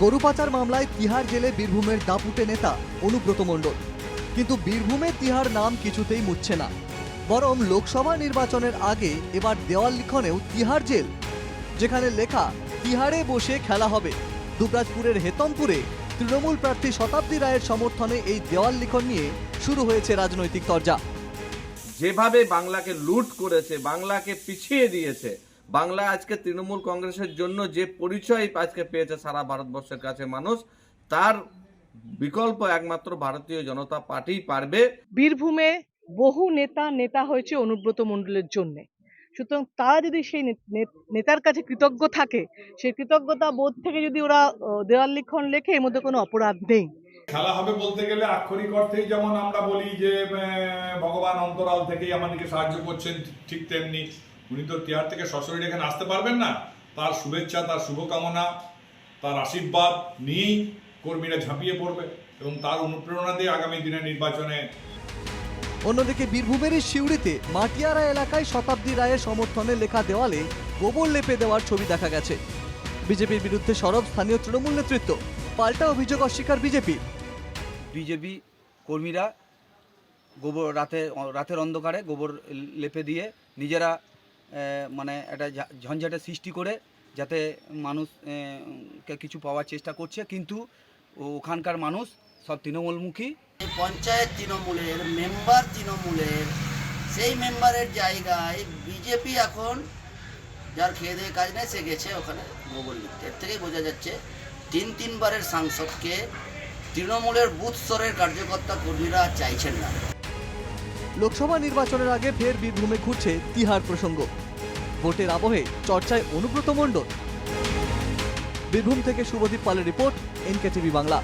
গরু পাচার মামলায় তিহার জেলে বীরভূমের দাপুটে নেতা অনুব্রত মণ্ডল। কিন্তু বীরভূমে তিহার নাম কিছুতেই মুছছে না। বরং লোকসভা নির্বাচনের আগে এবার দেওয়াল লিখনেও তিহার জেল। যেখানে লেখা, তিহারে বসে খেলা হবে। দুবরাজপুরের হেতমপুরে তৃণমূল প্রার্থী শতাব্দী রায়ের সমর্থনে এই দেওয়াল লিখন নিয়ে শুরু হয়েছে রাজনৈতিক তরজা। যেভাবে বাংলাকে লুট করেছে, বাংলাকে পিছিয়ে দিয়েছে বাংলা আজকে তৃণমূল কংগ্রেসের জন্য যে পরিচয় আজকে পেয়েছে সারা ভারতবর্ষের কাছে মানুষ তার বিকল্প একমাত্র ভারতীয় জনতা পার্টি পারবে। বীরভূমে বহু নেতা নেতা হয়েছে অনুব্রত মণ্ডলের জন্য। সুতরাং তারা যদি সেই নেতার কাছে কৃতজ্ঞ থাকে সেই কৃতজ্ঞতা বোধ থেকে যদি ওরা দেওয়াল লিখন লেখে এর মধ্যে কোনো অপরাধ নেই। খেলা হবে বলতে গেলে আক্ষরিক অর্থেই যেমন আমরা বলি যে ভগবান অন্তরাল থেকেই আমাদেরকে সাহায্য করছেন ঠিক তেমনি উনি তো তিহার থেকে সশরীরে এখানে আসতে পারবেন না। তার শুভেচ্ছা তার শুভকামনা তার আশীর্বাদ নিয়েই কর্মীরা ঝাঁপিয়ে পড়বে এবং তার অনুপ্রেরণা দিয়ে আগামী দিনের নির্বাচনে অন্যদিকে বীরভূমের সিউড়িতে মাটিয়ারা এলাকায় শতাব্দী রায়ের সমর্থনে লেখা দেওয়ালে গোবর লেপে দেওয়ার ছবি দেখা গেছে। বিজেপির বিরুদ্ধে সরব স্থানীয় তৃণমূল নেতৃত্ব। পাল্টা অভিযোগ অস্বীকার বিজেপি। বিজেপি কর্মীরা গোবর রাতে রাতের অন্ধকারে গোবর লেপে দিয়ে নিজেরা মানে একটা ঝঞ্ঝাটের সৃষ্টি করে যাতে মানুষ কিছু পাওয়ার চেষ্টা করছে। কিন্তু ওখানকার মানুষ সব তৃণমূলমুখী। পঞ্চায়েত তৃণমূলের, মেম্বার তৃণমূলের, সেই মেম্বারের জায়গায় বিজেপি এখন যার খেয়ে দিয়ে কাজ নেই, সে গেছে ওখানে গোবর লিখতে। এর থেকেই বোঝা যাচ্ছে, তিন তিনবারের সাংসদকে তৃণমূলের বুথ স্তরের কার্যকর্তা কর্মীরা চাইছেন না। লোকসভা নির্বাচনের আগে ফের বীরভূমে ঘুরছে তিহার প্রসঙ্গ। ভোটের আবহে চর্চায় অনুব্রত মণ্ডল। বীরভূম থেকে শুভদীপ পালের রিপোর্ট এনকে টিভি বাংলা।